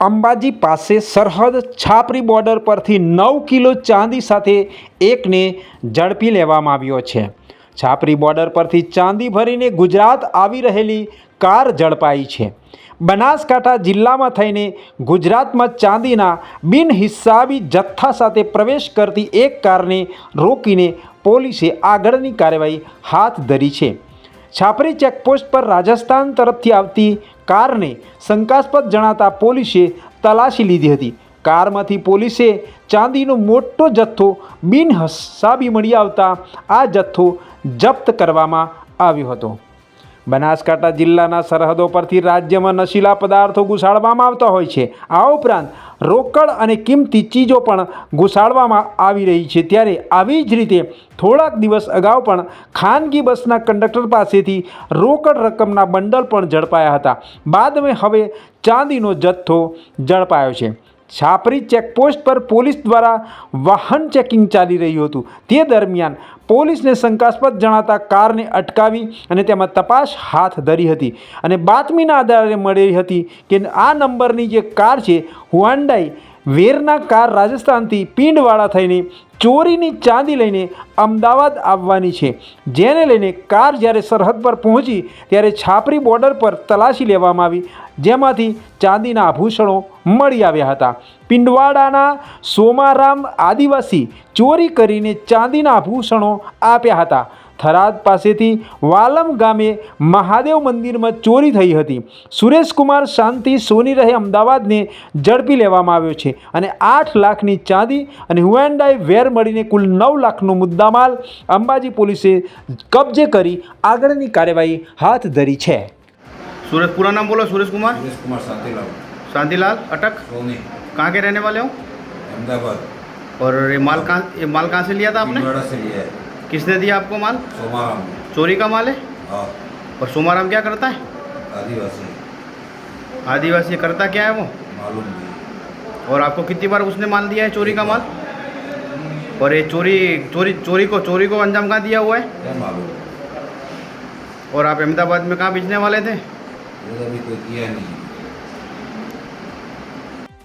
અંબાજી પાસે સરહદ છાપરી બોર્ડર પરથી નવ કિલો ચાંદી સાથે એકને ઝડપી લેવામાં આવ્યો છે. છાપરી બોર્ડર પરથી ચાંદી ભરીને ગુજરાત આવી રહેલી કાર ઝડપાઈ છે. બનાસકાંઠા જિલ્લામાં થઈને ગુજરાતમાં ચાંદીના બિનહિસાબી જથ્થા સાથે પ્રવેશ કરતી એક કારને રોકીને પોલીસે આગળની કાર્યવાહી હાથ ધરી છે. છાપરી ચેકપોસ્ટ પર રાજસ્થાન તરફથી આવતી કારને શંકાસ્પદ જણાતા પોલીસે તલાશી લીધી હતી. કારમાંથી પોલીસે ચાંદીનો મોટો જથ્થો બિનહસાબી મળી આવતા આ જથ્થો જપ્ત કરવામાં આવ્યો હતો. બનાસકાંઠા જિલ્લાના સરહદો પરથી રાજ્યમાં નશીલા પદાર્થો ઘુસાડવામાં આવતા હોય છે. આ ઉપરાંત રોકડ અને કિંમતી ચીજો પણ ઘુસાડવામાં આવી રહી છે. ત્યારે આવી જ રીતે થોડાક દિવસ અગાઉ પણ ખાનગી બસના કંડક્ટર પાસેથી રોકડ રકમના બંડલ પણ ઝડપાયા હતા. બાદમાં હવે ચાંદીનો જથ્થો ઝડપાયો છે. છાપરી ચેકપોસ્ટ પર પોલીસ દ્વારા વાહન ચેકિંગ ચાલી રહ્યું હતું. તે દરમિયાન પોલીસને શંકાસ્પદ જણાતા કારને અટકાવી અને તેમાં તપાસ હાથ ધરી હતી. અને બાતમીના આધારે મળી હતી કે આ નંબરની જે કાર છે હુઆન્ડાઈ વેરના કાર રાજસ્થાનથી પિંડવાળા થઈને ચોરીની ચાંદી લઈને અમદાવાદ આવવાની છે. જેને લઈને કાર જ્યારે સરહદ પર પહોંચી ત્યારે છાપરી બોર્ડર પર તલાશી લેવામાં આવી, જેમાંથી ચાંદીના આભૂષણો મળી આવ્યા હતા. પિંડવાડાના સોમારામ આદિવાસી ચોરી કરીને ચાંદીના આભૂષણો આપ્યા હતા. થરાદ પાસેથી વાલમ ગામે મહાદેવ મંદિરમાં ચોરી થઈ હતી સુરેશકુમાર શાંતિ સોની રહે અમદાવાદને ઝડપી લેવામાં આવ્યો છે અને આઠ લાખની ચાંદી અને હુએન્ડાઈ વેર મળીને કુલ નવ લાખનો મુદ્દામાલ અંબાજી પોલીસે કબજે કરી આગળની કાર્યવાહી હાથ ધરી છે सूरज पूरा नाम बोलो सूरज कुमार सुरेश कुमार शांतिलाल शांतिलाल अटक सोनी कहाँ के रहने वाले हो अहमदाबाद और ये माल कहाँ ये माल कहाँ से लिया था आपने पिंडवाड़ा से लिया है किसने दिया आपको माल? सोमाराम। चोरी का माल है? हाँ। और सोमाराम क्या करता है? आदिवासी। आदिवासी करता क्या है वो? मालूम नहीं। और आपको कितनी बार उसने माल दिया है चोरी का माल? और ये चोरी चोरी चोरी को चोरी को अंजाम कहाँ दिया हुआ है? मालूम। और आप अहमदाबाद में कहाँ बेचने वाले थे? अभी कोई किया नहीं।